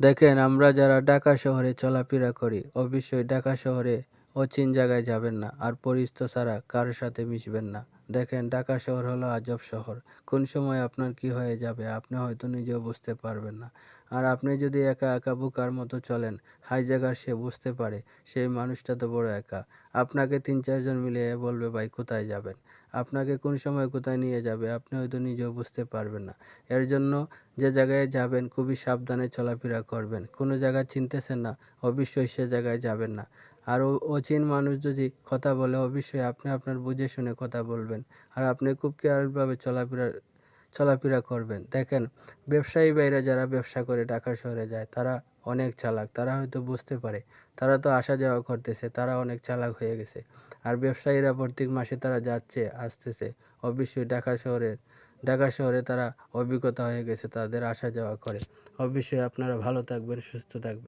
দেখেন, আমরা যারা ঢাকা শহরে চলাফেরা করি, অবশ্যই ঢাকা শহরে অচিন জায়গায় যাবেন না, আর পরিচিত ছাড়া কারোর সাথে মিশবেন না। দেখেন ঢাকা শহর হলো আজব শহর। কোন সময় আপনার কি হয়ে যাবে আপনি হয়তো নিজেও বুঝতে পারবেন না। আর আপনি যদি একা একা বোকার মতো চলেন, হাই জায়গার সে বুঝতে পারে, সেই মানুষটা তো বড় একা। আপনাকে তিন চারজন মিলে বলবে, ভাই, কোথায় যাবেন? আপনাকে কোন সময় কোথায় নিয়ে যাবে আপনি হয়তো নিজেও বুঝতে পারবেন না। এর জন্য যে জায়গায় যাবেন খুবই সাবধানে চলাফেরা করবেন। কোনো জায়গা চিনতেছেন না, অবশ্যই সে জায়গায় যাবেন না। আর অচিন মানুষ যদি কথা বলে, অবশ্যই আপনি আপনার বুঝে শুনে কথা বলবেন। আর আপনি খুব কেয়ারভাবে চলাফেরা চলাফেরা করবেন। দেখেন, ব্যবসায়ী বাইরে যারা ব্যবসা করে ঢাকা শহরে যায়, তারা অনেক চালাক। তারা হয়তো বুঝতে পারে, তারা তো আসা যাওয়া করতেছে, তারা অনেক চালাক হয়ে গেছে। আর ব্যবসায়ীরা প্রত্যেক মাসে তারা যাচ্ছে, আসতেছে। অবশ্যই ঢাকা শহরের, ঢাকা শহরে তারা অভিজ্ঞতা হয়ে গেছে, তাদের আসা যাওয়া করে। অবশ্যই আপনারা ভালো থাকবেন, সুস্থ থাকবেন।